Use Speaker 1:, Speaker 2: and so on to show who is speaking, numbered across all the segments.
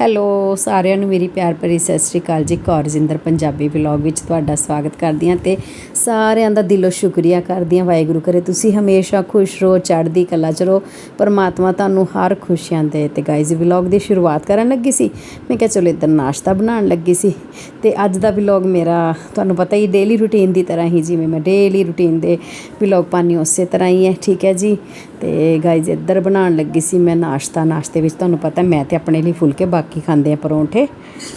Speaker 1: Hello, ਸਾਰਿਆਂ ਨੂੰ ਮੇਰੀ ਪਿਆਰ ਭਰੀ ਸਤਿ ਸ਼੍ਰੀ ਅਕਾਲ ਜੀ। ਕੌਰਜਿੰਦਰ ਪੰਜਾਬੀ ਵਲੌਗ ਵਿੱਚ ਤੁਹਾਡਾ ਸਵਾਗਤ ਕਰਦੀ ਹਾਂ ਤੇ ਸਾਰਿਆਂ ਦਾ ਦਿਲੋਂ ਸ਼ੁਕਰੀਆ ਕਰਦੀ ਹਾਂ। ਵਾਹਿਗੁਰੂ ਕਰੇ ਤੁਸੀਂ ਹਮੇਸ਼ਾ ਖੁਸ਼ ਰਹੋ, ਚੜ੍ਹਦੀ ਕਲਾ ਚ ਰਹੋ। ਪਰਮਾਤਮਾ ਤੁਹਾਨੂੰ ਹਰ ਖੁਸ਼ੀਆਂ ਦੇ ਤੇ ਗਾਇਜ਼ ਵਲੌਗ ਦੀ ਸ਼ੁਰੂਆਤ ਕਰਨ ਲੱਗੀ ਸੀ। ਮੈਂ ਕਿਹਾ ਚਲੋ ਇੱਧਰ ਨਾਸ਼ਤਾ ਬਣਾਉਣ ਲੱਗੀ ਸੀ ਤੇ ਅੱਜ ਦਾ ਵਲੌਗ ਮੇਰਾ ਤੁਹਾਨੂੰ ਪਤਾ ਹੀ ਡੇਲੀ ਰੁਟੀਨ ਦੀ ਤਰ੍ਹਾਂ ਹੀ, ਜਿਵੇਂ ਮੈਂ ਡੇਲੀ ਰੁਟੀਨ ਦੇ ਵਲੌਗ ਪਾਣੀ ਉਸੇ ਤਰ੍ਹਾਂ ਹੀ ਹੈ, ਠੀਕ ਹੈ ਜੀ? ਤੇ ਗਾਇਜ਼ ਇੱਧਰ ਬਣਾਉਣ ਲੱਗੀ ਸੀ ਮੈਂ ਨਾਸ਼ਤਾ। ਨਾਸ਼ਤੇ ਵਿੱਚ ਤੁਹਾਨੂੰ ਪਤਾ ਮੈਂ ਤੇ ਆਪਣੇ ਲਈ ਫੁਲਕੇ ਬਾਕੀ ਖਾਂਦੇ ਆ ਪਰੌਂਠੇ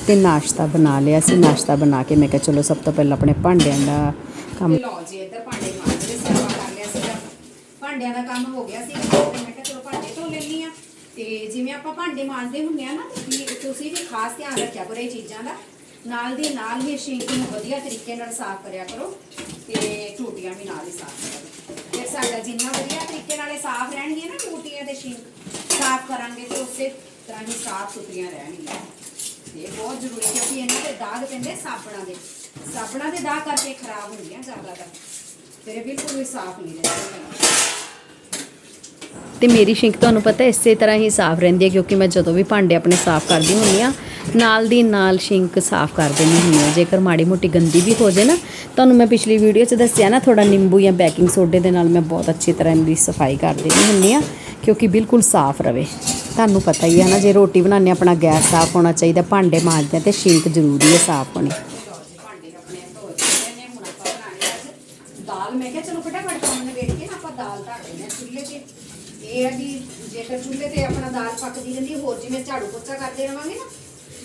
Speaker 1: ਤੇ ਨਾਸ਼ਤਾ ਬਣਾ ਲਿਆ ਸੀ। ਨਾਸ਼ਤਾ ਬਣਾ ਕੇ ਮੈਂ ਕਿਹਾ ਚਲੋ ਸਭ ਤੋਂ ਪਹਿਲਾਂ ਆਪਣੇ ਭਾਂਡਿਆਂ ਦਾ ਕੰਮ
Speaker 2: ਲਓ ਜੀ, ਇੱਧਰ ਭਾਂਡੇ ਮਾਂਜਦੇ ਸੇਵਾ ਕਰ ਲਿਆ ਸੀਗਾ। ਭਾਂਡਿਆਂ ਦਾ ਕੰਮ ਹੋ ਗਿਆ ਸੀ ਮੈਂ ਕਿਹਾ ਚਲੋ ਭਾਂਡੇ ਧੋ ਲੈਣੀ ਆ ਤੇ ਜਿਵੇਂ ਆਪਾਂ ਭਾਂਡੇ ਮਾਂਜਦੇ ਹੁੰਦੇ ਆ ਨਾ ਤੁਸੀਂ ਵੀ ਖਾਸ ਧਿਆਨ ਰੱਖਿਆ ਕਰੋ ਇਹ ਚੀਜ਼ਾਂ ਦਾ। ਨਾਲ ਦੀ ਨਾਲ ਹੀ ਸਿੰਕ ਨੂੰ ਵਧੀਆ ਤਰੀਕੇ ਨਾਲ ਸਾਫ਼ ਕਰਿਆ ਕਰੋ ਤੇ ਟੂਟੀਆਂ ਵੀ ਨਾਲ ਹੀ ਸਾਫ਼ ਕਰਿਆ ਕਰੋ। ਸਾਡਾ ਜਿੰਨਾ ਵਧੀਆ ਤਰੀਕੇ ਨਾਲ ਇਹ ਸਾਫ਼ ਰਹਿਣਗੀਆਂ ਨਾ ਟੂਟੀਆਂ ਤੇ ਸਿੰਕ, ਸਾਫ਼ ਕਰਾਂਗੇ ਤੇ ਉਸੇ ਤਰ੍ਹਾਂ ਹੀ ਸਾਫ਼ ਸੁਥਰੀਆਂ ਰਹਿਣਗੀਆਂ। ਇਹ ਬਹੁਤ ਜ਼ਰੂਰੀ ਕਿਉਂਕਿ ਇਹਨਾਂ ਦੇ ਦਾਗ ਪੈਂਦੇ ਸਾਬਣਾਂ ਦੇ। ਸਾਬਣਾਂ ਦੇ ਦਾਗ ਕਰਕੇ ਖਰਾਬ ਹੁੰਦੀਆਂ ਜ਼ਿਆਦਾਤਰ। ਫਿਰ ਬਿਲਕੁਲ ਵੀ ਸਾਫ਼ ਨਹੀਂ ਰਹਿੰਦੇ।
Speaker 1: ਤੇ ਮੇਰੀ ਸ਼ਿੰਕ ਤੁਹਾਨੂੰ ਪਤਾ ਇਸੇ ਤਰ੍ਹਾਂ ਹੀ ਸਾਫ਼ ਰਹਿੰਦੀ ਹੈ ਕਿਉਂਕਿ ਮੈਂ ਜਦੋਂ ਵੀ ਭਾਂਡੇ ਆਪਣੇ ਸਾਫ਼ ਕਰਦੀ ਹੁੰਦੀ ਆ ਨਾਲ ਦੀ ਨਾਲ ਸ਼ਿੰਕ ਸਾਫ਼ ਕਰ ਦਿੰਦੀ ਹੁੰਦੀ ਹਾਂ ਜੇਕਰ ਮਾੜੀ ਮੋਟੀ ਗੰਦੀ ਵੀ ਹੋ ਜਾਏ ਨਾ ਤੁਹਾਨੂੰ ਮੈਂ ਪਿਛਲੀ ਵੀਡੀਓ 'ਚ ਦੱਸਿਆ ਨਾ ਥੋੜਾ ਨਿੰਬੂ ਜਾਂ ਬੇਕਿੰਗ ਸੋਡੇ ਦੇ ਨਾਲ ਮੈਂ ਬਹੁਤ ਅੱਛੀ ਤਰ੍ਹਾਂ ਇਹਦੀ ਸਫ਼ਾਈ ਕਰ ਦਿੰਦੀ ਹੁੰਦੀ ਆ ਕਿਉਂਕਿ ਬਿਲਕੁਲ ਸਾਫ਼ ਰਵੇ। ਤੁਹਾਨੂੰ ਪਤਾ ਹੀ ਹੈ ਨਾ ਜੇ ਰੋਟੀ ਬਣਾਉਂਦੇ ਹਾਂ, ਆਪਣਾ ਗੈਸ ਸਾਫ਼ ਹੋਣਾ ਚਾਹੀਦਾ ਭਾਂਡੇ ਮਾਂਜਦੇ ਹਾਂ ਤੇ ਸ਼ਿੰਕ ਜ਼ਰੂਰੀ ਹੈ ਸਾਫ਼ ਹੋਣੀ।
Speaker 2: ਦਾਲ ਮੈਂ ਕਿਹਾ ਚਲੋ ਫਟਾਫਟ ਕੰਮ ਨਿਬੇੜ ਕੇ ਨਾ ਆਪਾਂ ਦਾਲ ਧਰ ਲੈਂਦੇ ਚੁੱਲ੍ਹੇ 'ਤੇ। ਇਹ ਹੈ ਕਿ ਜੇਕਰ ਚੁੱਲ੍ਹੇ ਤੇ ਆਪਣਾ ਦਾਲ ਪੱਕਦੀ ਰਹਿੰਦੀ ਹੋਰ ਜਿਵੇਂ ਝਾੜੂ ਪੋਚਾ ਕਰਦੇ ਰਵਾਂਗੇ ਨਾ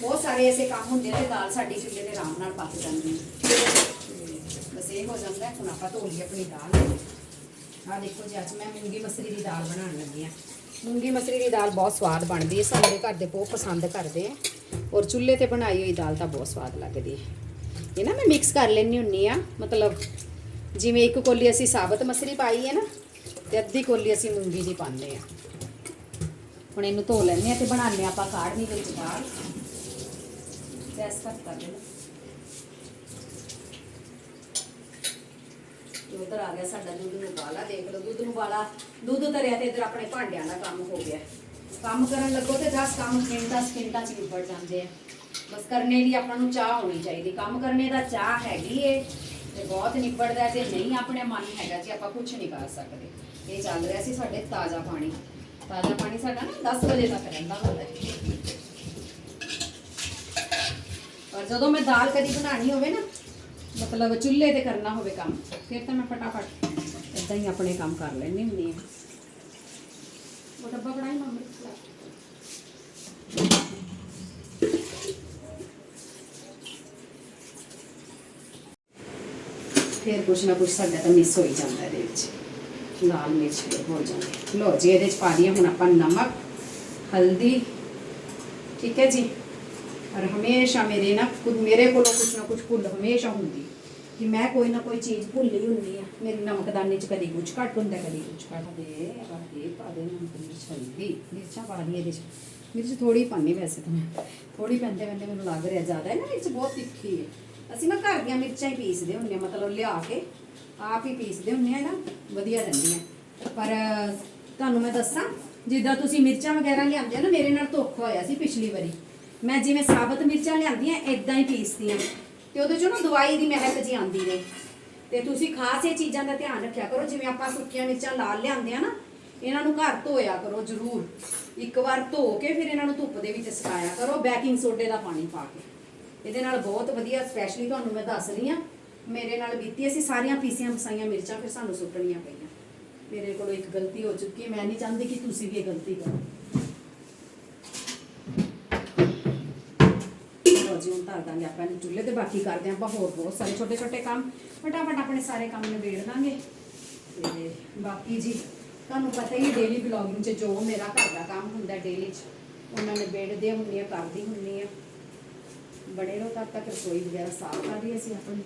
Speaker 2: ਬਹੁਤ ਸਾਰੇ ਐਸੇ ਕੰਮ ਹੁੰਦੇ ਨੇ ਦਾਲ ਸਾਡੀ ਚੁੱਲ੍ਹੇ ਤੇ ਆਰਾਮ ਨਾਲ ਪੱਕ ਜਾਂਦੀ ਹੈ ਬਸ ਇਹ ਹੋ ਜਾਂਦਾ ਹੁਣ ਆਪਾਂ ਧੋ ਲਈ ਆਪਣੀ ਦਾਲ। ਆ ਦੇਖੋ ਜੀ, ਅੱਜ ਮੈਂ ਮੂੰਗੀ ਮਸਰੀ ਦੀ ਦਾਲ ਬਣਾਉਣ ਲੱਗੀ ਆ ਮੂੰਗੀ ਮਸਰੀ ਦੀ ਦਾਲ ਬਹੁਤ ਸਵਾਦ ਬਣਦੀ ਹੈ, ਸਾਡੇ ਘਰ ਦੇ ਬਹੁਤ ਪਸੰਦ ਕਰਦੇ ਆ। ਔਰ ਚੁੱਲ੍ਹੇ ਤੇ ਬਣਾਈ ਹੋਈ ਦਾਲ ਤਾਂ ਬਹੁਤ ਸਵਾਦ ਲੱਗਦੀ ਹੈ। ਇਹ ਨਾ ਮੈਂ ਮਿਕਸ ਕਰ ਲੈਣੀ ਹੁੰਨੀ ਆ ਮਤਲਬ ਜਿਵੇਂ ਇੱਕ ਕੋਲੀ ਅਸੀਂ ਸਾਬਤ ਮਸਰੀ ਪਾਈ ਹੈ ਨਾ, ਤੇ ਅੱਧੀ ਕੋਲੀ ਅਸੀਂ ਮੂੰਗੀ ਦੀ ਪਾਉਂਦੇ ਆ ਹੁਣ ਇਹਨੂੰ ਧੋ ਲੈਂਦੇ ਆ ਤੇ ਬਣਾਉਂਦੇ ਆ ਆਪਾਂ ਕਾੜਨੀ ਵਿੱਚ ਦਾਲ। ਗੈਸ ਘੱਟ ਕਰ ਦੇਣਾ ਤੇ ਉਧਰ ਆ ਗਿਆ ਸਾਡਾ ਦੁੱਧ ਨੂੰ ਉਬਾਲਾ ਦੇਖ ਲਓ, ਦੁੱਧ ਨੂੰ ਉਬਾਲਾ ਦੁੱਧ ਧਰਿਆ ਤੇ ਇਧਰ ਆਪਣੇ ਭਾਂਡਿਆਂ ਦਾ ਕੰਮ ਹੋ ਗਿਆ। ਕੰਮ ਕਰਨ ਲੱਗੋ ਤੇ 10 ਕੰਮ, ਮਿੰਟ 10 ਮਿੰਟਾਂ ਚ ਨਿਬੜ ਜਾਂਦੇ ਆ। ਬਸ ਕਰਨੇ ਦੀ ਆਪਾਂ ਨੂੰ ਚਾਹ ਹੋਣੀ ਚਾਹੀਦੀ। ਕੰਮ ਕਰਨੇ ਦਾ ਚਾਹ ਹੈਗੀ ਏ ਤੇ ਬਹੁਤ ਨਿਬੜਦਾ ਹੈ। ਜੇ ਨਹੀਂ ਆਪਣੇ ਮਨ ਹੈਗਾ ਜੀ ਆਪਾਂ ਕੁਝ ਨਹੀਂ ਕਰ ਸਕਦੇ। ਇਹ ਚੱਲ ਰਿਹਾ ਸੀ ਸਾਡੇ ਤਾਜ਼ਾ ਪਾਣੀ। ਤਾਜ਼ਾ ਪਾਣੀ ਸਾਡਾ ਨਾ 10 ਵਜੇ ਤੱਕ ਰਹਿੰਦਾ ਹੁੰਦਾ। ਹੈ ਜਦੋਂ ਮੈਂ ਦਾਲ ਕਦੀ ਬਣਾਣੀ ਹੋਵੇ ਨਾ, ਮਤਲਬ ਚੁੱਲ੍ਹੇ ਤੇ ਕਰਨਾ ਹੋਵੇ ਕੰਮ, ਫਿਰ ਤਾਂ ਮੈਂ ਫਟਾਫਟ ਇਦਾਂ ਹੀ ਆਪਣੇ ਕੰਮ ਕਰ ਲੈਣੀ ਹੁੰਦੀ ਹਾਂ। ਉਹ ਡੱਬਾ ਬਣਾਈ ਮੰਮੀ ਫਿਰ ਕੁਛ ਨਾ ਕੁਛ ਸਾਡਾ ਤਾਂ ਮਿਸ ਹੋ ਜਾਂਦਾ ਇਹਦੇ ਵਿੱਚ। ਲਾਲ ਮਿਰਚ ਵੀ ਹੋ ਜਾਂਦੀ। ਲੋ ਜੀ, ਇਹਦੇ ਚ ਪਾ ਦਈਏ ਹੁਣ ਆਪਾਂ ਨਮਕ, ਹਲਦੀ, ਠੀਕ ਹੈ ਜੀ? ਪਰ ਹਮੇਸ਼ਾ ਮੇਰੇ ਨਾ ਖੁਦ ਮੇਰੇ ਕੋਲੋਂ ਕੁਛ ਨਾ ਕੁਛ ਭੁੱਲ ਹਮੇਸ਼ਾ ਹੁੰਦੀ ਕਿ ਮੈਂ ਕੋਈ ਨਾ ਕੋਈ ਚੀਜ਼ ਭੁੱਲ ਹੀ ਹੁੰਦੀ ਆ ਮੇਰੇ ਨਮਕਦਾਨੇ ਚ ਕਦੀ ਕੁਛ ਘੱਟ ਹੁੰਦਾ, ਕਦੀ ਕੁਛ ਘੱਟ ਦੇ ਇਹ ਪਾ ਨਮਕ ਮਿਰਚ ਹਲਦੀ ਮਿਰਚਾਂ ਪਾਣੀ ਇਹਦੇ ਚ। ਮਿਰਚ ਥੋੜੀ ਪਾਣੀ ਵੈਸੇ ਤਾਂ ਮੈਂ। ਥੋੜੀ ਪੈਂਦੇ ਪੈਂਦੇ ਮੈਨੂੰ ਲੱਗ ਰਿਹਾ ਜ਼ਿਆਦਾ। ਹੈ ਨਾ ਮਿਰਚ ਬਹੁਤ ਤਿੱਖੀ ਹੈ। ਅਸੀਂ ਨਾ ਘਰ ਦੀਆਂ ਮਿਰਚਾਂ ਹੀ ਪੀਸਦੇ ਹੁੰਦੇ ਆ ਮਤਲਬ ਲਿਆ ਕੇ ਆਪ ਹੀ ਪੀਸਦੇ ਹੁੰਦੇ ਆ ਨਾ। ਵਧੀਆ ਰਹਿੰਦੀਆਂ। ਪਰ ਤੁਹਾਨੂੰ ਮੈਂ ਦੱਸਾਂ, ਜਿੱਦਾਂ ਤੁਸੀਂ ਮਿਰਚਾਂ ਵਗੈਰਾ ਲਿਆਉਂਦੇ ਨਾ, ਮੇਰੇ ਨਾਲ ਧੋਖਾ ਹੋਇਆ ਸੀ ਪਿਛਲੀ ਵਾਰੀ। ਮੈਂ ਜਿਵੇਂ ਸਾਬਤ ਮਿਰਚਾਂ ਲਿਆਂਦੀਆਂ ਇਦਾਂ ਹੀ ਪੀਸਦੀਆਂ। ਤੇ ਉਹਦੇ ਚੋਂ ਨਾ ਦਵਾਈ ਦੀ ਮਹਿਕ ਜੀ ਆਉਂਦੀ ਨੇ ਤੇ ਤੁਸੀਂ ਖਾਸ ਇਹ ਚੀਜ਼ਾਂ ਦਾ ਧਿਆਨ ਰੱਖਿਆ ਕਰੋ, ਜਿਵੇਂ ਆਪਾਂ ਸੁੱਕੀਆਂ ਮਿਰਚਾਂ ਲਾਲ ਲਿਆਂਦੇ ਆ ਨਾ, ਇਹਨਾਂ ਨੂੰ ਘਰ ਧੋਇਆ ਕਰੋ ਜ਼ਰੂਰ। ਇੱਕ ਵਾਰ ਧੋ ਕੇ ਫਿਰ ਇਹਨਾਂ ਨੂੰ ਧੁੱਪ ਦੇ ਵਿੱਚ ਸੁਕਾਇਆ ਕਰੋ, ਬੈਕਿੰਗ ਸੋਡੇ ਦਾ ਪਾਣੀ ਪਾ ਕੇ। ਇਹਦੇ ਨਾਲ ਬਹੁਤ ਵਧੀਆ ਸਪੈਸ਼ਲੀ ਤੁਹਾਨੂੰ ਮੈਂ ਦੱਸ ਰਹੀ ਆ ਮੇਰੇ ਨਾਲ ਬੀਤੀ ਅਸੀਂ ਸਾਰੀਆਂ ਪੀਸੀਆਂ ਪਸਾਈਆਂ ਮਿਰਚਾਂ ਫਿਰ ਸਾਨੂੰ ਸੁੱਟਣੀਆਂ ਪਈਆਂ। ਮੇਰੇ ਕੋਲੋਂ ਇੱਕ ਗਲਤੀ ਹੋ ਚੁੱਕੀ ਮੈਂ ਨਹੀਂ ਚਾਹੁੰਦੀ ਕਿ ਤੁਸੀਂ ਵੀ ਇਹ ਗਲਤੀ ਕਰੋ। ਲਓ ਹੁਣ ਧਰ ਦਾਂਗੇ ਆਪਾਂ ਇਹਨੂੰ ਚੁੱਲ੍ਹੇ ਤੇ ਬਾਕੀ ਕਰਦੇ ਹਾਂ। ਆਪਾਂ ਹੋਰ ਬਹੁਤ ਸਾਰੇ ਛੋਟੇ ਛੋਟੇ ਕੰਮ। ਫਟਾਫਟ ਆਪਣੇ ਸਾਰੇ ਕੰਮ ਨਿਬੇੜ ਦਾਂਗੇ। ਤੇ ਬਾਕੀ ਜੀ, ਤੁਹਾਨੂੰ ਪਤਾ ਹੀ ਡੇਲੀ ਬਲੌਗਿੰਗ 'ਚ ਜੋ ਮੇਰਾ ਘਰ ਦਾ ਕੰਮ ਹੁੰਦਾ ਡੇਲੀ 'ਚ, ਉਹਨਾਂ ਨਿਬੇੜਦੇ ਹੁੰਦੀ ਆ ਕਰਦੀ ਹੁੰਦੀ ਆ। ਬੜੇ ਰਹੋ ਤਦ ਤੱਕ ਰਸੋਈ ਵਗੈਰਾ ਸਾਫ਼ ਕਰ ਲਈ ਅਸੀਂ ਆਪਣੀ।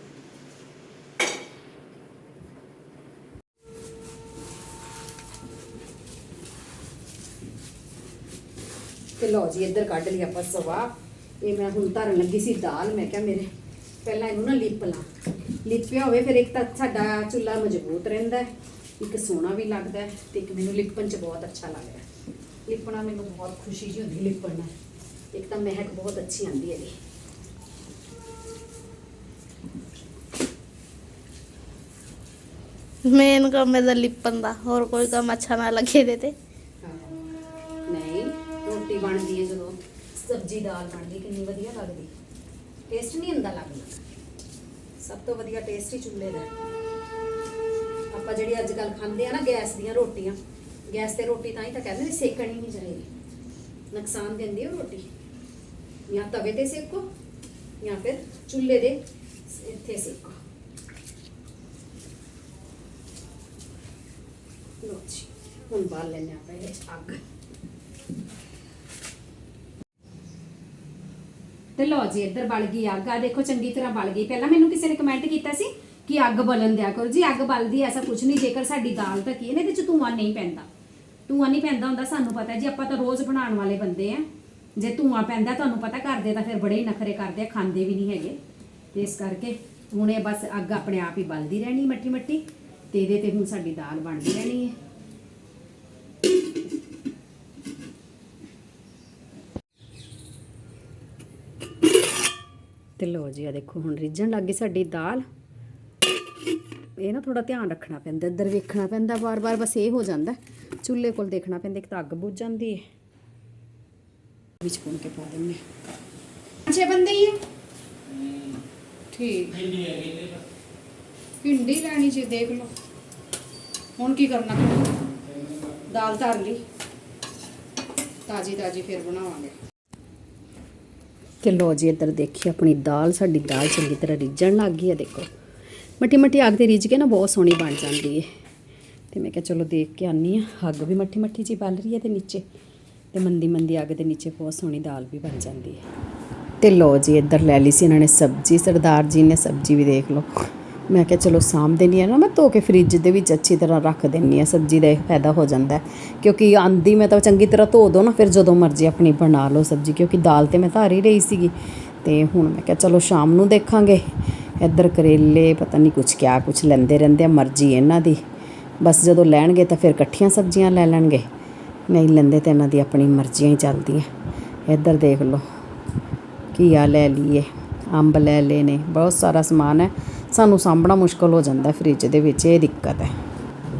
Speaker 2: ਤੇ ਲਓ ਜੀ, ਇੱਧਰ ਕੱਢ ਲਈ ਆਪਾਂ ਸਵਾ। ਇਹ ਮੈਂ ਹੁਣ ਧਰਨ ਲੱਗੀ ਸੀ ਦਾਲ ਮੈਂ ਕਿਹਾ ਮੇਰੇ ਪਹਿਲਾਂ ਇਹਨੂੰ ਨਾ ਲਿਪ ਲਾ। ਲਿਪਿਆ ਹੋਵੇ ਫਿਰ ਇੱਕ ਤਾਂ ਸਾਡਾ ਚੁੱਲ੍ਹਾ ਮਜ਼ਬੂਤ ਰਹਿੰਦਾ ਇੱਕ ਸੋਹਣਾ ਵੀ ਲੱਗਦਾ ਤੇ ਇੱਕ ਮੈਨੂੰ ਲਿਪਣ ਚ ਬਹੁਤ ਅੱਛਾ ਲੱਗਦਾ ਲਿਪਣਾ ਮੈਨੂੰ ਬਹੁਤ ਖੁਸ਼ੀ ਜੀ ਹੁੰਦੀ ਲਿਪਣ ਨਾਲ। ਇੱਕ ਤਾਂ ਮਹਿਕ ਬਹੁਤ ਅੱਛੀ ਆਂਦੀ ਹੈ ਇਹਦੀ।
Speaker 3: ਮੇਨ ਕੰਮ ਇਹਦਾ ਲਿਪਣ ਦਾ ਹੋਰ ਕੋਈ ਕੰਮ ਅੱਛਾ ਨਾ ਲੱਗੇ ਇਹਦੇ ਤੇ।
Speaker 2: ਨਹੀਂ ਰੋਟੀ ਬਣਦੀ ਹੈ ਜਦੋਂ। ਸਬਜ਼ੀ ਦਾਲ ਬਣਦੀ ਕਿੰਨੀ ਵਧੀਆ ਲੱਗਦੀ। ਟੇਸਟ ਨਹੀਂ ਹੁੰਦਾ ਲੱਗਦਾ। ਸਭ ਤੋਂ ਵਧੀਆ ਟੇਸਟ ਹੀ ਚੁੱਲ੍ਹੇ ਦਾ ਹੈ। ਆਪਾਂ ਜਿਹੜੀ ਅੱਜ ਕੱਲ ਖਾਂਦੇ ਆ ਨਾ ਗੈਸ ਦੀਆਂ ਰੋਟੀਆਂ, ਗੈਸ ਤੇ ਰੋਟੀ ਤਾਂ ਹੀ ਤਾਂ ਕਹਿੰਦੇ ਨੇ ਸੇਕਣੀ ਨਹੀਂ ਚਾਹੀਦੀ। ਨੁਕਸਾਨ ਦਿੰਦੀ ਉਹ ਰੋਟੀ। ਜਾਂ ਤਵੇ ਤੇ ਸੇਕੋ, ਜਾਂ ਫਿਰ ਚੁੱਲ੍ਹੇ ਦੇ ਇੱਥੇ ਸੇਕੋ। ਲੋ ਜੀ, ਹੁਣ ਬਾਲ ਲੈਣੇ ਆਪਾਂ ਇਹਦੇ 'ਚ ਅੱਗ। ਤੇ ਲਓ ਜੀ, ਇੱਧਰ ਬਲ ਗਈ ਅੱਗ। ਆ ਦੇਖੋ, ਚੰਗੀ ਤਰ੍ਹਾਂ ਬਲ ਗਈ। ਪਹਿਲਾਂ ਮੈਨੂੰ ਕਿਸੇ ਨੇ ਕਮੈਂਟ ਕੀਤਾ ਸੀ ਕਿ ਅੱਗ ਬਲਣ ਦਿਆ ਕਰੋ। ਜੀ, ਅੱਗ ਬਲਦੀ ਐਸਾ ਕੁਝ ਨਹੀਂ। ਜੇਕਰ ਸਾਡੀ ਦਾਲ ਢੱਕੀ ਹੈ ਨਾ ਇਹਦੇ ਚ ਧੂੰਆਂ ਨਹੀਂ ਪੈਂਦਾ। ਧੂੰਆਂ ਨਹੀਂ ਪੈਂਦਾ ਹੁੰਦਾ, ਸਾਨੂੰ ਪਤਾ ਜੀ, ਆਪਾਂ ਤਾਂ ਰੋਜ਼ ਬਣਾਉਣ ਵਾਲੇ ਬੰਦੇ ਆ। ਜੇ ਧੂੰਆਂ ਪੈਂਦਾ, ਤੁਹਾਨੂੰ ਪਤਾ ਕਰਦੇ ਤਾਂ ਫਿਰ ਬੜੇ ਹੀ ਨਖਰੇ ਕਰਦੇ ਆ, ਖਾਂਦੇ ਵੀ ਨਹੀਂ ਹੈਗੇ। ਤੇ ਇਸ ਕਰਕੇ ਹੁਣ ਇਹ ਬਸ ਅੱਗ ਆਪਣੇ ਆਪ ਹੀ ਬਲਦੀ ਰਹਿਣੀ ਮੱਠੀ ਮੱਠੀ ਤੇ ਇਹਦੇ ਤੇ ਹੁਣ ਸਾਡੀ ਦਾਲ ਬਣਦੀ ਰਹਿਣੀ ਹੈ। ਤੇ ਲੋ ਜੀ ਆ ਦੇਖੋ, ਹੁਣ ਰਿੱਝਣ ਲੱਗ ਗਈ ਸਾਡੀ ਦਾਲ। ਇਹ ਨਾ ਥੋੜਾ ਧਿਆਨ ਰੱਖਣਾ ਪੈਂਦਾ, ਇੱਧਰ ਵੇਖਣਾ ਪੈਂਦਾ, ਵਾਰ-ਵਾਰ ਬਸ ਇਹ ਹੋ ਜਾਂਦਾ। ਚੁੱਲ੍ਹੇ ਕੋਲ ਦੇਖਣਾ ਪੈਂਦਾ, ਇੱਕ ਤਾਂ ਅੱਗ ਬੁੱਝ ਜਾਂਦੀ ਹੈ ਵਿੱਚ ਪੁਣ ਕੇ ਪਾ ਦਿੰਦੇ ਛੇ ਬੰਦੇ ਹੀ ਹੈ ਠੀਕ। ਭਿੰਡੀ ਲੈਣੀ ਜੇ, ਦੇਖ ਲਓ। ਹੁਣ ਕੀ ਕਰਨਾ? ਦਾਲ ਧਰ ਲਈ। ਤਾਜੀ ਤਾਜੀ ਫਿਰ ਬਣਾਵਾਂਗੇ। ਤੇ ਲੋ ਜੀ, ਇੱਧਰ ਦੇਖੀ ਆਪਣੀ ਦਾਲ, ਸਾਡੀ ਦਾਲ ਚੰਗੀ ਤਰ੍ਹਾਂ ਰਿੱਝਣ ਲੱਗ ਗਈ ਹੈ ਦੇਖੋ। ਮੱਠੀ ਮੱਠੀ ਅੱਗ ਤੇ ਰਿੱਝ ਕੇ ਨਾ ਬਹੁਤ ਸੋਹਣੀ ਬਣ ਜਾਂਦੀ ਹੈ ਤੇ ਮੈਂ ਕਿਹਾ ਚਲੋ ਦੇਖ ਕੇ ਆਨੀ ਆ, ਅੱਗ ਵੀ ਮੱਠੀ ਮੱਠੀ ਜੀ ਬਲ ਰਹੀ ਹੈ ਤੇ ਨੀਚੇ। ਤੇ ਮੰਦੀ ਮੰਦੀ ਅੱਗ ਦੇ ਨੀਚੇ ਬਹੁਤ ਸੋਹਣੀ ਦਾਲ ਵੀ ਬਣ ਜਾਂਦੀ ਹੈ ਤੇ ਲੋ ਜੀ, ਇੱਧਰ ਲੈ ਲਈ ਸੀ ਇਹਨਾਂ ਨੇ ਸਬਜ਼ੀ, ਸਰਦਾਰ ਜੀ ਨੇ ਸਬਜ਼ੀ ਵੀ ਦੇਖ ਲਓ। ਮੈਂ ਕਿਹਾ ਚਲੋ ਸਾਂਭ ਦੇਣੀ ਆ ਨਾ, ਮੈਂ ਧੋ ਕੇ ਫ੍ਰਿਜ ਦੇ ਵਿੱਚ ਅੱਛੀ ਤਰ੍ਹਾਂ ਰੱਖ ਦਿੰਨੀ ਆ ਸਬਜ਼ੀ ਦਾ ਇਹ ਫਾਇਦਾ ਹੋ ਜਾਂਦਾ ਕਿਉਂਕਿ ਆਂਦੀ ਮੈਂ ਤਾਂ ਚੰਗੀ ਤਰ੍ਹਾਂ ਧੋ ਦੋ ਨਾ, ਫਿਰ ਜਦੋਂ ਮਰਜ਼ੀ ਆਪਣੀ ਬਣਾ ਲਓ ਸਬਜ਼ੀ, ਕਿਉਂਕਿ ਦਾਲ ਤੇ ਮੈਂ ਧਾਰ ਹੀ ਰਹੀ ਸੀਗੀ। ਤੇ ਹੁਣ ਮੈਂ ਕਿਹਾ ਚਲੋ ਸ਼ਾਮ ਨੂੰ ਦੇਖਾਂਗੇ। ਇੱਧਰ ਕਰੇਲੇ ਪਤਾ ਨਹੀਂ ਕੁਝ ਕਿਆ ਕੁਝ ਲੈਂਦੇ ਰਹਿੰਦੇ ਆ, ਮਰਜ਼ੀ ਇਹਨਾਂ ਦੀ। ਬਸ ਜਦੋਂ ਲੈਣਗੇ ਤਾਂ ਫਿਰ ਇਕੱਠੀਆਂ ਸਬਜ਼ੀਆਂ ਲੈ ਲੈਣਗੇ। ਨਹੀਂ ਲੈਂਦੇ ਤਾਂ ਇਹਨਾਂ ਦੀ ਆਪਣੀ ਮਰਜ਼ੀਆਂ ਹੀ ਚੱਲਦੀਆਂ। ਇੱਧਰ ਦੇਖ ਲਓ, ਘੀਆ ਲੈ ਲਈਏ, ਅੰਬ ਲੈ ਲਏ ਨੇ, ਬਹੁਤ ਸਾਰਾ ਸਮਾਨ ਹੈ। ਸਾਨੂੰ ਸਾਂਭਣਾ ਮੁਸ਼ਕਲ ਹੋ ਜਾਂਦਾ ਫ੍ਰਿਜ ਦੇ ਵਿੱਚ, ਇਹ ਦਿੱਕਤ ਹੈ।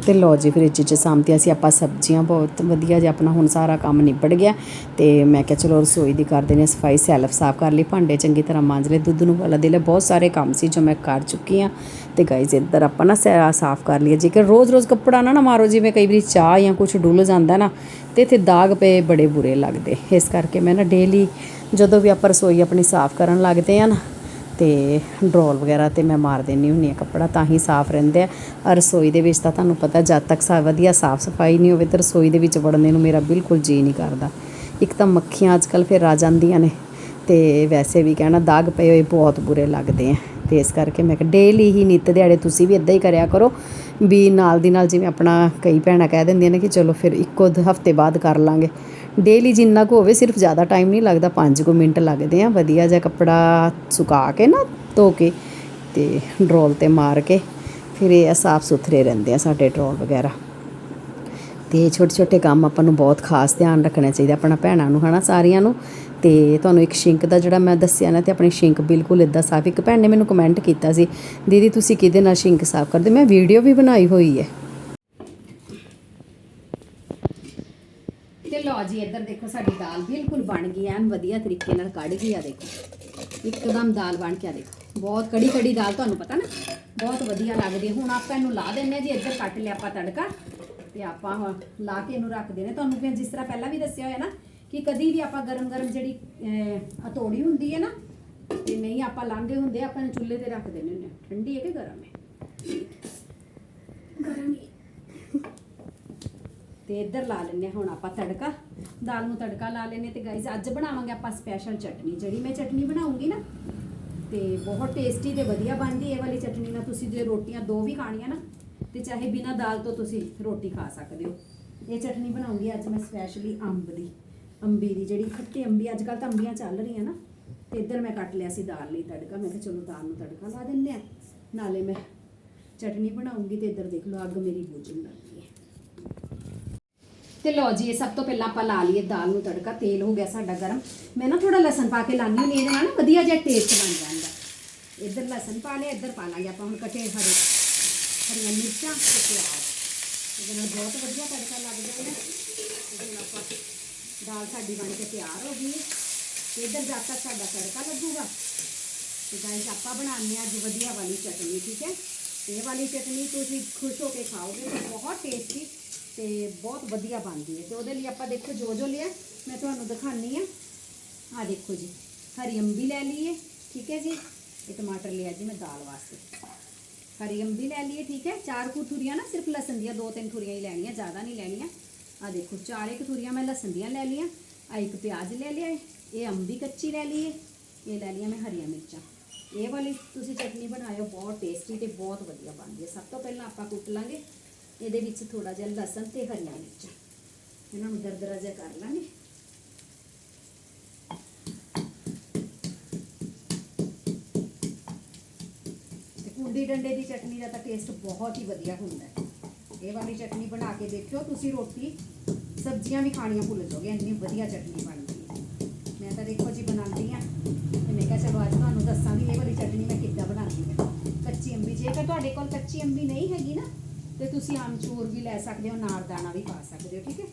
Speaker 2: ਤੇ ਲੋ ਜੀ, ਫ੍ਰਿਜ 'ਚ ਸਾਂਭਤੀਆਂ ਸੀ ਆਪਾਂ ਸਬਜ਼ੀਆਂ ਬਹੁਤ ਵਧੀਆ ਜੇ ਆਪਣਾ ਹੁਣ ਸਾਰਾ ਕੰਮ ਨਿਬੜ ਗਿਆ। ਤੇ ਮੈਂ ਕਿਹਾ ਚਲੋ ਰਸੋਈ ਦੀ ਕਰ ਦਿੰਦੇ ਸਫ਼ਾਈ, ਸੈਲਫ ਸਾਫ਼ ਕਰ ਲਈ। ਭਾਂਡੇ ਚੰਗੀ ਤਰ੍ਹਾਂ ਮਾਂਜ ਲਏ। ਦੁੱਧ ਨੂੰ ਵਾਲਾ ਦੇ ਲਿਆ ਬਹੁਤ ਸਾਰੇ ਕੰਮ ਸੀ ਜੋ ਮੈਂ ਕਰ ਚੁੱਕੀ ਹਾਂ। ਤੇ ਗਾਈਜ਼ ਇੱਧਰ ਆਪਾਂ ਨਾ ਸੈ- ਸਾਫ਼ ਕਰ ਲਈਏ। ਜੇਕਰ ਰੋਜ਼-ਰੋਜ਼ ਕੱਪੜਾ ਨਾ ਨਾ ਮਾਰੋ, ਜਿਵੇਂ ਕਈ ਵਾਰੀ ਚਾਹ ਜਾਂ ਕੁਝ ਡੁੱਲ ਜਾਂਦਾ ਨਾ, ਤੇ ਇੱਥੇ ਦਾਗ ਪਏ ਬੜੇ ਬੁਰੇ ਲੱਗਦੇ। ਇਸ ਕਰਕੇ ਮੈਂ ਨਾ ਡੇਲੀ ਜਦੋਂ ਵੀ ਆਪਾਂ ਰਸੋਈ ਆਪਣੀ ਸਾਫ਼ ਕਰਨ ਲੱਗਦੇ ਆ ਨਾ ਤੇ ਡਰੋਲ ਵਗੈਰਾ ਤੇ ਮੈਂ ਮਾਰ ਦਿੰਨੀ ਹੁੰਨੀ ਆ ਕੱਪੜਾ, ਤਾਂ ਹੀ ਸਾਫ਼ ਰਹਿੰਦੇ ਆ। ਔਰ ਰਸੋਈ ਦੇ ਵਿੱਚ ਤਾਂ ਤੁਹਾਨੂੰ ਪਤਾ ਜਦ ਤੱਕ ਸਾ, ਵਧੀਆ ਸਾਫ਼ ਸਫ਼ਾਈ ਨਹੀਂ ਹੋਵੇ ਤਾਂ ਰਸੋਈ ਦੇ ਵਿੱਚ ਵੜਨੇ ਨੂੰ ਮੇਰਾ ਬਿਲਕੁਲ ਜੀ ਨਹੀਂ ਕਰਦਾ। ਇੱਕ ਤਾਂ ਮੱਖੀਆਂ ਅੱਜ ਕੱਲ ਫਿਰ ਆ ਜਾਂਦੀਆਂ ਨੇ ਤੇ ਵੈਸੇ ਵੀ ਕਹਿਣਾ ਦਾਗ ਪਏ ਹੋਏ ਬਹੁਤ ਬੁਰੇ ਲੱਗਦੇ ਆ। ਤੇ ਇਸ ਕਰਕੇ ਮੈਂ ਕਿ ਡੇਲੀ ਹੀ ਨਿੱਤ ਦਿਹਾੜੇ ਤੁਸੀਂ ਵੀ ਇਦਾਂ ਹੀ ਕਰਿਆ ਕਰੋ। ਵੀ ਨਾਲ ਦੀ ਨਾਲ ਜਿਵੇਂ ਆਪਣਾ ਕਈ ਭੈਣਾਂ ਕਹਿ ਦਿੰਦੀਆਂ ਨੇ ਕਿ ਚਲੋ ਫਿਰ ਇੱਕੋ ਦ- ਹਫ਼ਤੇ ਬਾਅਦ ਕਰ ਲਾਂਗੇ। ਡੇਲੀ ਜਿੰਨਾ ਕੁ ਹੋਵੇ ਸਿਰਫ ਜ਼ਿਆਦਾ ਟਾਈਮ ਨਹੀਂ ਲੱਗਦਾ 5 ਕੁ ਮਿੰਟ ਲੱਗਦੇ ਆ। ਵਧੀਆ ਜਿਹਾ ਕੱਪੜਾ ਸੁਕਾ ਕੇ ਨਾ, ਧੋ ਕੇ ਤੇ ਡਰੋਲ ਤੇ ਮਾਰ ਕੇ ਫਿਰ ਇਹ ਸਾਫ਼ ਸੁਥਰੇ ਰਹਿੰਦੇ ਆ ਸਾਡੇ ਡਰੋਲ ਵਗੈਰਾ। ਤੇ ਛੋਟੇ ਛੋਟੇ ਕੰਮ ਆਪਾਂ ਨੂੰ ਬਹੁਤ ਖਾਸ ਧਿਆਨ ਰੱਖਣਾ ਚਾਹੀਦਾ ਆਪਣਾ ਭੈਣਾਂ ਨੂੰ, ਹਨਾ, ਸਾਰੀਆਂ ਨੂੰ। ਤੇ ਤੁਹਾਨੂੰ ਇੱਕ ਸ਼ਿੰਕ ਦਾ ਜਿਹੜਾ ਮੈਂ ਦੱਸਿਆ ਨਾ, ਤੇ ਆਪਣੀ ਸ਼ਿੰਕ ਬਿਲਕੁਲ ਇਦਾਂ ਸਾਫ਼, ਇੱਕ ਭੈਣ ਨੇ ਮੈਨੂੰ ਕਮੈਂਟ ਕੀਤਾ ਸੀ, ਦੀਦੀ, ਤੁਸੀਂ ਕਿਹਦੇ ਨਾਲ ਸ਼ਿੰਕ ਸਾਫ਼ ਕਰਦੇ? ਮੈਂ ਵੀਡੀਓ ਵੀ ਬਣਾਈ ਹੋਈ ਹੈ। ਤੇ ਲਓ ਜੀ, ਇੱਧਰ ਦੇਖੋ ਸਾਡੀ ਦਾਲ ਬਿਲਕੁਲ ਬਣ ਗਈ, ਐਨ ਵਧੀਆ ਤਰੀਕੇ ਨਾਲ ਕੱਢ ਗਈ ਆ, ਦੇਖੋ। ਇੱਕਦਮ ਦਾਲ ਬਣ ਕੇ ਆ, ਦੇਖੋ। ਬਹੁਤ ਕੜੀ ਕੜੀ ਦਾਲ, ਤੁਹਾਨੂੰ ਪਤਾ ਨਾ, ਬਹੁਤ ਵਧੀਆ ਲੱਗਦੀ ਹੁਣ ਆਪਾਂ ਇਹਨੂੰ ਲਾ ਦਿੰਨੇ ਆ ਜੀ, ਇੱਧਰ ਕੱਟ ਲਿਆ ਆਪਾਂ ਤੜਕਾ, ਤੇ ਆਪਾਂ ਲਾ ਕੇ ਇਹਨੂੰ ਰੱਖ ਦੇਣੇ ਤੁਹਾਨੂੰ ਜਿਸ ਤਰ੍ਹਾਂ ਪਹਿਲਾਂ ਵੀ ਦੱਸਿਆ ਹੋਇਆ ਨਾ ਕਿ ਕਦੀ ਵੀ ਆਪਾਂ ਗਰਮ ਗਰਮ ਜਿਹੜੀ ਹਥੌੜੀ ਹੁੰਦੀ ਹੈ ਨਾ ਤੇ ਨਹੀਂ ਆਪਾਂ ਲਾਂਘੇ ਹੁੰਦੇ ਆਪਾਂ ਇਹਨੂੰ ਚੁੱਲ੍ਹੇ ਤੇ ਰੱਖ ਦੇਣੇ ਹੁੰਦੇ। ਠੰਡੀ ਹੈ ਕਿ ਗਰਮ ਹੈ? ਗਰਮ ਹੀ। ਤੇ ਇੱਧਰ ਲਾ ਲੈਨੇ ਹੁਣ ਆਪਾਂ ਤੜਕਾ। ਦਾਲ ਨੂੰ ਤੜਕਾ ਲਾ ਲੈਨੇ ਤੇ ਗਾਈਜ਼ ਅੱਜ ਬਣਾਵਾਂਗੇ ਆਪਾਂ ਸਪੈਸ਼ਲ ਚਟਨੀ ਜਿਹੜੀ ਮੈਂ ਚਟਨੀ ਬਣਾਉਂਗੀ ਨਾ ਤੇ ਬਹੁਤ ਟੇਸਟੀ ਤੇ ਵਧੀਆ ਬਣਦੀ ਇਹ ਵਾਲੀ ਚਟਨੀ। ਨਾਲ ਤੁਸੀਂ ਜੇ ਰੋਟੀਆਂ ਦੋ ਵੀ ਖਾਣੀਆਂ ਨਾ ਤੇ ਚਾਹੇ ਬਿਨਾ ਦਾਲ ਤੋਂ ਤੁਸੀਂ ਰੋਟੀ ਖਾ ਸਕਦੇ ਹੋ। ਇਹ ਚਟਨੀ ਬਣਾਉਂਗੀ ਅੱਜ ਮੈਂ ਸਪੈਸ਼ਲੀ ਅੰਬ ਦੀ। ਅੰਬੀ ਦੀ, ਜਿਹੜੀ ਖੱਟੀ ਅੰਬੀ ਅੱਜ ਕੱਲ ਤਾਂ ਅੰਬੀਆਂ ਚੱਲ ਰਹੀਆਂ ਨਾ। ਤੇ ਇੱਧਰ ਮੈਂ ਕੱਟ ਲਿਆ ਸੀ ਦਾਲ ਲਈ ਤੜਕਾ। ਮੈਂ ਕਿਹਾ ਚਲੋ ਦਾਲ ਨੂੰ ਤੜਕਾ ਲਾ ਦਿੰਦੇ ਆ ਨਾਲੇ ਮੈਂ ਚਟਨੀ ਬਣਾਉਂਗੀ ਤੇ ਇੱਧਰ ਦੇਖ ਲਓ, ਅੱਗ ਮੇਰੀ ਬੁਝਣ ਲੱਗੀ ਹੈ। ਤੇ ਲਓ ਜੀ, ਇਹ ਸਭ ਤੋਂ ਪਹਿਲਾਂ ਆਪਾਂ ਲਾ ਲਈਏ ਦਾਲ ਨੂੰ ਤੜਕਾ। ਤੇਲ ਹੋ ਗਿਆ ਸਾਡਾ ਗਰਮ। ਮੈਂ ਨਾ ਥੋੜਾ ਲਸਣ ਪਾ ਕੇ ਲਾਨੀ ਹੁੰਦੀ ਇਹਦੇ ਨਾਲ ਨਾ ਵਧੀਆ ਜਿਹਾ ਟੇਸਟ ਬਣ ਜਾਂਦਾ। ਇੱਧਰ ਲਸਣ ਪਾ ਲਿਆ, ਇੱਧਰ ਪਾ ਲਾਂਗੇ ਆਪਾਂ ਹੁਣ ਕੱਟੇ ਹਰੇ, ਹਰੀਆਂ ਮਿਰਚਾਂ ਤੇ ਪਿਆਜ਼। ਇਹਦੇ ਨਾਲ ਬਹੁਤ ਵਧੀਆ ਤੜਕਾ ਲੱਗ ਜਾਏਗਾ ਇਹਦੇ ਨਾਲ ਆਪਾਂ ਦਾਲ ਸਾਡੀ ਬਣ ਕੇ ਤਿਆਰ ਹੋ ਗਈ ਹੈ ਤੇ ਇੱਧਰ ਜਦ ਤੱਕ ਸਾਡਾ ਤੜਕਾ ਲੱਗੂਗਾ ਤੇ ਗਾਇਸ ਆਪਾਂ ਬਣਾਉਂਦੇ ਹਾਂ ਅੱਜ ਵਧੀਆ ਵਾਲੀ ਚਟਨੀ ਠੀਕ ਹੈ ਇਹ ਵਾਲੀ ਚਟਨੀ ਤੁਸੀਂ ਖੁਸ਼ ਹੋ ਕੇ ਖਾਓਗੇ ਤੇ ਬਹੁਤ ਟੇਸਟੀ ਤੇ ਬਹੁਤ ਵਧੀਆ ਬਣਦੀ ਹੈ ਤੇ ਉਹਦੇ ਲਈ ਆਪਾਂ ਦੇਖੋ ਜੋ ਜੋ ਲਿਆ ਮੈਂ ਤੁਹਾਨੂੰ ਦਿਖਾਣੀ ਆ ਆ ਦੇਖੋ ਜੀ ਹਰੀ ਅੰਬੀ ਲੈ ਲਈਏ ਠੀਕ ਹੈ ਜੀ ਇਹ ਟਮਾਟਰ ਲਿਆ ਜੀ ਮੈਂ ਦਾਲ ਵਾਸਤੇ ਹਰੀ ਅੰਬੀ ਲੈ ਲਈਏ ਠੀਕ ਹੈ ਚਾਰ ਕੁ ਥੁਰੀਆਂ ਨਾ ਸਿਰਫ ਲਸਣ ਦੀਆਂ ਦੋ ਤਿੰਨ ਥੁਰੀਆਂ ਹੀ ਲੈਣੀਆਂ ਜ਼ਿਆਦਾ ਨਹੀਂ ਲੈਣੀਆਂ ਆ ਦੇਖੋ ਚਾਰ ਇੱਕ ਥੁਰੀਆਂ ਮੈਂ ਲਸਣ ਦੀਆਂ ਲੈ ਲਈਆਂ ਆ ਇੱਕ ਪਿਆਜ਼ ਲੈ ਲਿਆ ਇਹ ਅੰਬੀ ਕੱਚੀ ਲੈ ਲਈਏ ਇਹ ਲੈ ਲਈਆਂ ਮੈਂ ਹਰੀਆਂ ਮਿਰਚਾਂ ਇਹ ਵਾਲੀ ਤੁਸੀਂ ਚਟਨੀ ਬਣਾਇਓ ਬਹੁਤ ਟੇਸਟੀ ਤੇ ਬਹੁਤ ਵਧੀਆ ਬਣਦੀ ਹੈ ਸਭ ਤੋਂ ਪਹਿਲਾਂ ਆਪਾਂ ਕੁੱਟ ਲਾਂਗੇ ਇਹਦੇ ਵਿੱਚ ਥੋੜਾ ਜਿਹਾ ਲਸਣ ਤੇ ਹਰੀਆਂ ਮਿਰਚਾਂ ਇਹਨਾਂ ਨੂੰ ਦਰਦਰਾ ਜਿਹਾ ਕਰ ਲਾਂਗੇ ਤੇ ਕੁੰਡੀ ਡੰਡੇ ਦੀ ਚਟਨੀ ਦਾ ਤਾਂ ਟੇਸਟ ਬਹੁਤ ਹੀ ਵਧੀਆ ਹੁੰਦਾ ਹੈ ਇਹ ਵਾਲੀ ਚਟਨੀ ਬਣਾ ਕੇ ਦੇਖਿਓ ਤੁਸੀਂ ਰੋਟੀ ਸਬਜ਼ੀਆਂ ਵੀ ਖਾਣੀਆਂ ਭੁੱਲ ਜਾਓਗੇ ਇੰਨੀ ਵਧੀਆ ਚਟਨੀ ਬਣਦੀ ਹੈ ਮੈਂ ਤਾਂ ਦੇਖੋ ਜੀ ਬਣਾਉਂਦੀ ਆ ਤੇ ਮੈਂ ਕਿਹਾ ਚਲੋ ਅੱਜ ਤੁਹਾਨੂੰ ਦੱਸਾਂ ਵੀ ਇਹ ਵਾਲੀ ਚਟਨੀ ਮੈਂ ਕਿੱਦਾਂ ਬਣਾਉਂਦੀ ਹਾਂ। ਕੱਚੀ ਅੰਬੀ, ਜੇਕਰ ਤੁਹਾਡੇ ਕੋਲ ਕੱਚੀ ਅੰਬੀ ਨਹੀਂ ਹੈਗੀ ਨਾ, ਤੇ ਤੁਸੀਂ ਆਮਚੂਰ ਵੀ ਲੈ ਸਕਦੇ ਹੋ ਨਾਰ ਦਾਣਾ ਵੀ ਪਾ ਸਕਦੇ ਹੋ, ਠੀਕ ਹੈ?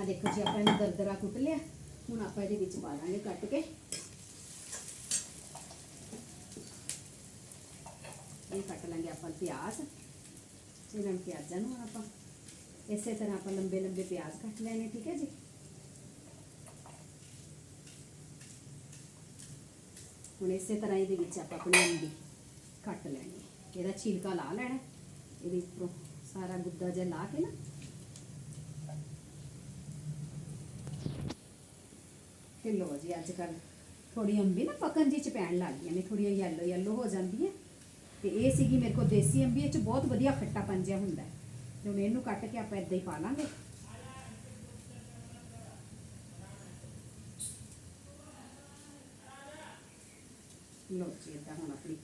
Speaker 2: ਆ ਦੇਖੋ ਜੀ, ਆਪਾਂ ਇਹਨੂੰ ਦਰਦਰਾ ਕੁੱਟ ਲਿਆ। ਹੁਣ ਆਪਾਂ ਇਹਦੇ ਵਿੱਚ ਪਾ ਦਾਂਗੇ ਕੱਟ ਕੇ। ਇਹ ਕੱਟ ਲਾਂਗੇ ਆਪਾਂ ਪਿਆਜ਼ ਇਹਨਾਂ ਪਿਆਜ਼ਾਂ ਨੂੰ ਹੁਣ ਆਪਾਂ ਇਸੇ ਤਰ੍ਹਾਂ ਆਪਾਂ ਲੰਬੇ ਲੰਬੇ ਪਿਆਜ਼ ਕੱਟ ਲੈਣੇ, ਠੀਕ ਹੈ ਜੀ? ਹੁਣ ਇਸੇ ਤਰ੍ਹਾਂ ਇਹਦੇ ਵਿੱਚ ਆਪਾਂ ਆਪਣੀ ਅੰਬੀ ਕੱਟ ਲੈਣੀ ਇਹਦਾ ਛਿਲਕਾ ਲਾ ਲੈਣਾ ਇਹਦੇ ਉੱਪਰੋਂ ਸਾਰਾ ਗੁੱਦਾ ਜਿਹਾ ਲਾ ਕੇ ਨਾ। ਤੇ ਲੋ ਜੀ ਅੱਜ ਕੱਲ ਥੋੜੀ ਅੰਬੀ ਨਾ ਪਕਣ ਜੀ ਚ ਪੈਣ ਲੱਗ ਗਈਆਂ ਨੇ ਥੋੜੀਆਂ ਯੈਲੋ ਯੈਲੋ ਹੋ ਜਾਂਦੀਆਂ। ਤੇ ਇਹ ਸੀਗੀ ਮੇਰੇ ਕੋਲ ਦੇਸੀ ਅੰਬੀ, ਇਹ ਚ ਬਹੁਤ ਵਧੀਆ ਖੱਟਾਪਨ ਜਿਹਾ ਹੁੰਦਾ ਹੈ। ਤੇ ਹੁਣ ਇਹਨੂੰ ਕੱਟ ਕੇ ਆਪਾਂ ਇਦਾਂ ਹੀ ਪਾ ਲਾਂਗੇ। ਲੋ ਜੀ, ਇਦਾਂ ਹੁਣ ਆਪਣੀ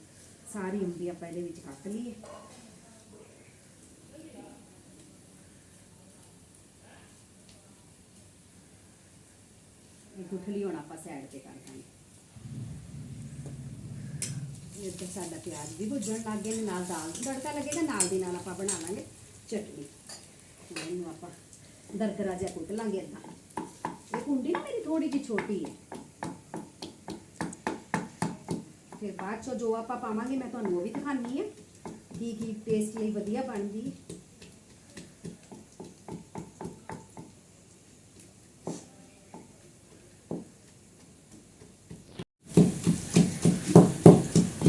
Speaker 2: ਸਾਰੀ ਅੰਬੀ ਆਪਾਂ ਇਹਦੇ ਵਿੱਚ ਕੱਟ ਲਈਏ। ਇਹ ਗੁਠਲੀ ਹੁਣ ਆਪਾਂ ਸਾਈਡ ਤੇ ਕਰ ਦਾਂਗੇ। ਇਹ ਤਾਂ ਸਾਡਾ ਪਿਆਜ਼ ਵੀ ਭੁੱਜਣ ਲੱਗ ਗਏ ਨੇ ਨਾਲ ਦਾਲ ਨੂੰ ਤੜਕਾ ਲੱਗੇਗਾ, ਨਾਲ ਦੀ ਨਾਲ ਆਪਾਂ ਬਣਾ ਲਾਂਗੇ। ਚਟਨੀ ਹੁਣ ਇਹਨੂੰ ਆਪਾਂ ਦਰਦਰਾ ਜਿਹਾ ਕੁੱਟ ਲਾਂਗੇ ਏਦਾਂ ਇਹ ਕੁੰਡੀ ਨਾ ਮੇਰੀ ਥੋੜੀ ਜਿਹੀ ਛੋਟੀ ਹੈ ਫਿਰ ਬਾਅਦ ਚੋਂ ਜੋ ਆਪਾਂ ਪਾਵਾਂਗੇ ਮੈਂ ਤੁਹਾਨੂੰ ਉਹ ਵੀ ਦਿਖਾਣੀ ਹੈ ਕੀ ਕੀ ਟੇਸਟ ਲਈ ਵਧੀਆ ਬਣਦੀ ਹੈ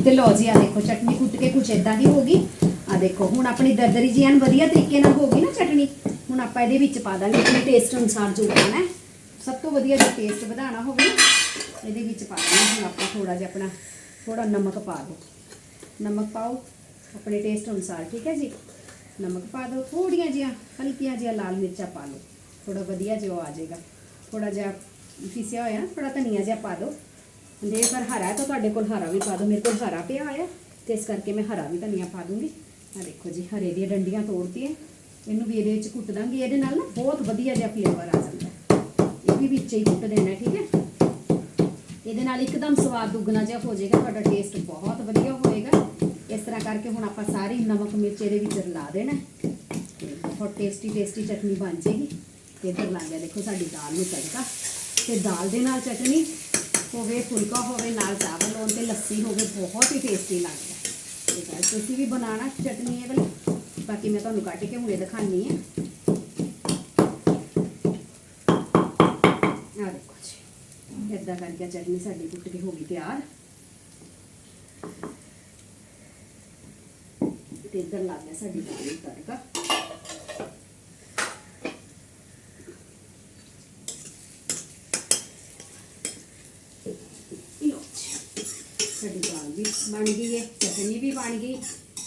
Speaker 2: ਤੇ ਲਓ ਜੀ ਆ ਦੇਖੋ ਚਟਨੀ ਕੁੱਟ ਕੇ ਕੁਛ ਇਦਾਂ ਦੀ ਹੋ ਗਈ ਆ ਦੇਖੋ, ਹੁਣ ਆਪਣੀ ਦਰਦਰੀ ਜੀ ਐਨ ਵਧੀਆ ਤਰੀਕੇ ਨਾਲ ਹੋ ਗਈ ਨਾ ਚਟਨੀ, ਹੁਣ ਆਪਾਂ ਇਹਦੇ ਵਿੱਚ ਪਾ ਦਾਂਗੇ, ਆਪਣੇ ਟੇਸਟ ਅਨੁਸਾਰ ਜੋ ਪਾਣਾ ਹੈ। ਸਭ ਤੋਂ ਵਧੀਆ ਜੇ ਟੇਸਟ ਵਧਾਉਣਾ ਹੋਵੇ ਨਾ, ਇਹਦੇ ਵਿੱਚ ਪਾ ਦਾਂਗੇ ਹੁਣ ਆਪਾਂ ਥੋੜਾ ਜਿਹਾ ਆਪਣਾ ਥੋੜਾ ਨਮਕ ਪਾ ਦਿਓ। ਨਮਕ ਪਾਓ, ਆਪਣੇ ਟੇਸਟ ਅਨੁਸਾਰ, ਠੀਕ ਹੈ ਜੀ? ਨਮਕ ਪਾ ਦਿਓ ਥੋੜੀਆਂ ਜਿਹੀਆਂ, ਹਲਕੀਆਂ ਜਿਹੀਆਂ ਲਾਲ ਮਿਰਚਾਂ ਪਾ ਲਓ। ਥੋੜਾ ਵਧੀਆ ਜਿਹਾ ਉਹ ਆ ਜਾਏਗਾ। ਥੋੜਾ ਜਿਹਾ ਫਿਸਿਆ ਹੋਇਆ ਨਾ ਥੋੜਾ ਧਨੀਆ ਜਿਹਾ ਪਾ ਦਿਓ। ਪਰ ਹਰਾ ਤਾਂ ਤੁਹਾਡੇ ਕੋਲ ਹਰਾ ਵੀ ਪਾ ਦਿਓ, ਮੇਰੇ ਕੋਲ ਹਰਾ ਪਿਆ ਹੋਇਆ ਤੇ ਇਸ ਕਰਕੇ ਮੈਂ ਹਰਾ ਵੀ ਧਨੀਆ ਪਾ ਦੂੰਗੀ। ਆ ਦੇਖੋ ਜੀ, ਹਰੇ ਦੀਆਂ ਡੰਡੀਆਂ ਤੋੜਤੀਆਂ। ਇਹਨੂੰ ਵੀ ਇਹਦੇ ਵਿੱਚ ਕੁੱਟ ਦਾਂਗੀ। ਇਹਦੇ ਨਾਲ ਨਾ ਬਹੁਤ ਵਧੀਆ ਜਿਹਾ ਫਲੇਵਰ ਆ ਜਾਂਦਾ ਇਹ ਵੀ ਵਿੱਚ ਹੀ ਕੁੱਟ ਦੇਣਾ, ਠੀਕ ਹੈ? ਇਹਦੇ ਨਾਲ ਇੱਕਦਮ ਸਵਾਦ ਦੁੱਗਣਾ ਜਿਹਾ ਹੋ ਜਾਏਗਾ, ਤੁਹਾਡਾ ਟੇਸਟ ਬਹੁਤ ਵਧੀਆ ਹੋਏਗਾ। ਇਸ ਤਰ੍ਹਾਂ ਕਰਕੇ ਹੁਣ ਆਪਾਂ ਸਾਰੀ ਨਮਕ ਮਿਰਚ ਇਹਦੇ ਵਿੱਚ ਰਲਾ ਦੇਣਾ ਹੈ। ਤੇ ਬਹੁਤ ਟੇਸਟੀ ਟੇਸਟੀ ਚਟਨੀ ਬਣ ਜਾਏਗੀ। ਤੇ ਇੱਧਰ ਲਾ ਗਿਆ ਦੇਖੋ ਸਾਡੀ ਦਾਲ ਨੂੰ ਤੜਕਾ। ਤੇ ਦਾਲ ਦੇ ਨਾਲ ਚਟਨੀ ਹੋਵੇ, ਫੁਲਕਾ ਹੋਵੇ, ਨਾਲ ਚਾਵਲ ਹੋਣ ਤੇ ਲੱਸੀ ਹੋਵੇ, ਬਹੁਤ ਹੀ ਟੇਸਟੀ ਲੱਗਦਾ ਤੁਸੀਂ ਵੀ ਬਣਾਣਾ ਚਟਨੀ ਇਹ ਵਾਲੀ ਬਾਕੀ ਮੈਂ ਤੁਹਾਨੂੰ ਕੱਟ ਕੇ ਹੁਣੇ ਦਿਖਾਣੀ ਹੈ ਆ ਦੇਖੋ ਜੀ ਇੱਦਾਂ ਕਰਕੇ ਚਟਨੀ ਸਾਡੀ ਕੁੱਟ ਕੇ ਹੋ ਗਈ ਤਿਆਰ ਤੇ ਇੱਧਰ ਲੱਗ ਗਿਆ ਸਾਡੀ ਦਾਲ ਨੂੰ ਤੜਕਾ ਲਓ ਜੀ ਸਾਡੀ ਦਾਲ ਵੀ ਬਣ ਗਈ ਹੈ ਚਟਨੀ ਵੀ ਬਣ ਗਈ।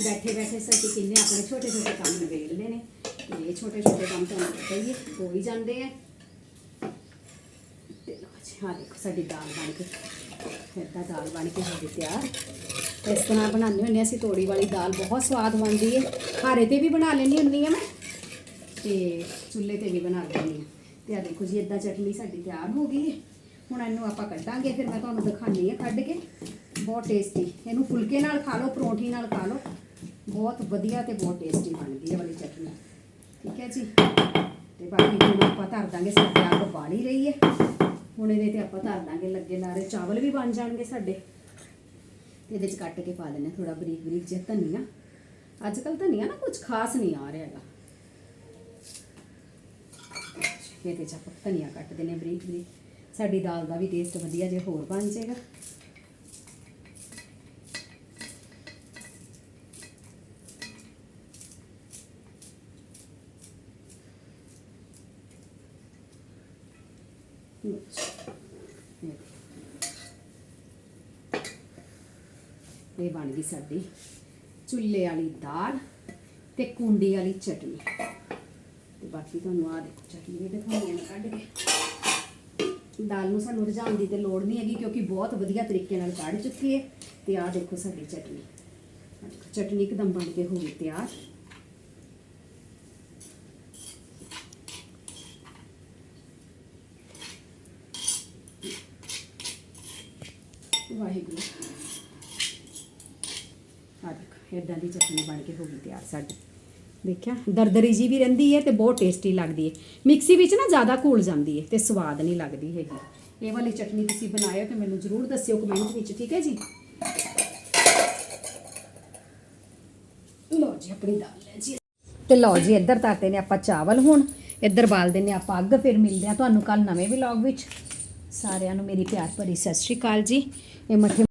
Speaker 2: ਬੈਠੇ ਬੈਠੇ ਸੱਚੀ ਕਿੰਨੇ ਆਪਣੇ ਛੋਟੇ ਛੋਟੇ ਕੰਮ ਨਿਬੇੜਨੇ ਨੇ। ਤੇ ਇਹ ਛੋਟੇ ਛੋਟੇ ਕੰਮ ਤੁਹਾਨੂੰ ਪਤਾ ਹੀ ਹੈ ਹੋ ਹੀ ਜਾਂਦੇ ਆ। ਹਾਂ ਦੇਖੋ ਸਾਡੀ ਦਾਲ ਬਣ ਕੇ ਇੱਦਾਂ ਦਾਲ ਬਣ ਕੇ ਹੋ ਗਈ ਤਿਆਰ। ਇਸ ਤਰ੍ਹਾਂ ਬਣਾਉਂਦੇ ਹੁੰਦੇ ਹਾਂ ਅਸੀਂ, ਤੋੜੀ ਵਾਲੀ ਦਾਲ ਬਹੁਤ ਸਵਾਦ ਬਣਦੀ ਹੈ ਹਾਰੇ ਤੇ ਵੀ ਬਣਾ ਲੈਂਦੀ ਹੁੰਦੀ ਹਾਂ ਮੈਂ। ਤੇ ਚੁੱਲ੍ਹੇ ਤੇ ਵੀ ਬਣਾ ਲੈਂਦੀ ਹਾਂ। ਤੇ ਆ ਦੇਖੋ ਜੀ ਇੱਦਾਂ ਚਟਨੀ ਸਾਡੀ ਤਿਆਰ ਹੋ ਗਈ ਹੈ ਹੁਣ ਇਹਨੂੰ ਆਪਾਂ ਕੱਢਾਂਗੇ, ਫਿਰ ਮੈਂ ਤੁਹਾਨੂੰ ਦਿਖਾਣੀ ਹੈ ਕੱਢ ਕੇ। ਬਹੁਤ ਟੇਸਟੀ ਇਹਨੂੰ ਫੁਲਕੇ ਨਾਲ ਖਾ ਲਓ, ਪਰੌਂਠੀ ਨਾਲ ਖਾ ਲਓ। ਬਹੁਤ ਵਧੀਆ ਤੇ ਬਹੁਤ ਟੇਸਟੀ ਬਣਦੀ ਹੈ ਵਾਲੀ ਚਟਨੀ। ਠੀਕ ਹੈ ਜੀ? ਤੇ ਬਾਕੀ ਹੁਣ ਆਪਾਂ ਧਰ ਦਾਂਗੇ, ਸਾਡੇ ਅੱਗ ਬਾਲ ਹੀ ਰਹੀ ਹੈ। ਹੁਣ ਇਹਦੇ ਤੇ ਆਪਾਂ ਧਰ ਦਾਂਗੇ ਲੱਗੇ ਲਾਰੇ ਚਾਵਲ ਵੀ ਬਣ ਜਾਣਗੇ ਸਾਡੇ। ਤੇ ਇਹਦੇ ਚ ਕੱਟ ਕੇ ਪਾ ਲੈਣੇ ਥੋੜਾ ਬਰੀਕ ਬਰੀਕ ਜਿਹਾ ਧਨੀਆ। ਅੱਜ ਕੱਲ ਧਨੀਆ ਨਾ ਕੁਝ ਖਾਸ ਨਹੀਂ ਆ ਰਿਹਾ ਹੈਗਾ। ਇਹਦੇ ਚ ਆਪਾਂ ਧਨੀਆ ਕੱਟ ਦੇਣੇ ਬਰੀਕ ਬਰੀਕ। ਸਾਡੀ ਦਾਲ ਦਾ ਵੀ ਟੇਸਟ ਵਧੀਆ ਜੇ ਹੋਰ ਬਣ ਜਾਏਗਾ। ਇਹ ਬਣ ਗਈ ਸਾਡੀ ਚੁੱਲ੍ਹੇ ਵਾਲੀ ਦਾਲ ਤੇ ਕੁੰਡੀ ਵਾਲੀ ਚਟਨੀ। ਤੇ ਬਾਕੀ ਤੁਹਾਨੂੰ ਆ ਦੇਖੋ, ਚਟਨੀ ਵੀ ਦਿਖਾਉਣੀ ਹੈ ਕੱਢ ਕੇ। ਦਾਲ ਨੂੰ ਸਾਨੂੰ ਰਝਾਉਣ ਦੀ ਤੇ ਲੋੜ ਨਹੀਂ ਹੈਗੀ ਕਿਉਂਕਿ ਬਹੁਤ ਵਧੀਆ ਤਰੀਕੇ ਨਾਲ ਕੱਢ ਚੁੱਕੀ ਹੈ। ਤੇ ਆਹ ਦੇਖੋ ਸਾਡੀ ਚਟਨੀ। ਚਟਨੀ ਇੱਕਦਮ ਬਣ ਕੇ ਹੋ ਗਈ ਤਿਆਰ। ਵਾਹਿਗੁਰੂ। ਆ ਦੇਖੋ ਇਦਾਂ ਦੀ ਚਟਨੀ ਬਣ ਕੇ ਹੋ ਗਈ ਤਿਆਰ ਸਾਡੀ। ਦੇਖਿਆ, ਦਰਦਰੀ ਜੀ ਵੀ ਰਹਿੰਦੀ ਹੈ ਤੇ ਬਹੁਤ ਟੇਸਟੀ ਲੱਗਦੀ ਹੈ। ਮਿਕਸੀ ਵਿੱਚ ਨਾ ਜ਼ਿਆਦਾ ਘੁਲ ਜਾਂਦੀ ਹੈ ਤੇ ਸਵਾਦ ਨਹੀਂ ਲੱਗਦੀ ਹੈਗੀ। ਇਹ ਵਾਲੀ ਚਟਨੀ ਤੁਸੀਂ ਬਣਾਇਓ ਤੇ ਮੈਨੂੰ ਜ਼ਰੂਰ ਦੱਸਿਓ ਕਮੈਂਟ ਵਿੱਚ, ਠੀਕ ਹੈ ਜੀ? ਲਓ ਜੀ, ਆਪਣੀ ਦਾਲ ਲੈ ਜੀ। ਤੇ ਲਓ ਜੀ, ਇੱਧਰ ਤਾਤੇ ਨੇ ਆਪਾਂ ਚਾਵਲ ਹੁਣ। ਇੱਧਰ ਬਾਲਦੇ ਨੇ ਆਪਾਂ ਅੱਗ, ਫਿਰ ਮਿਲਦੇ ਆ ਤੁਹਾਨੂੰ ਕੱਲ ਨਵੇਂ ਵਲੌਗ ਵਿੱਚ। ਸਾਰਿਆਂ ਨੂੰ ਮੇਰੀ ਪਿਆਰ ਭਰੀ ਸਤਿ ਸ਼੍ਰੀ ਅਕਾਲ ਜੀ। ਇਹ ਮੱਠੇ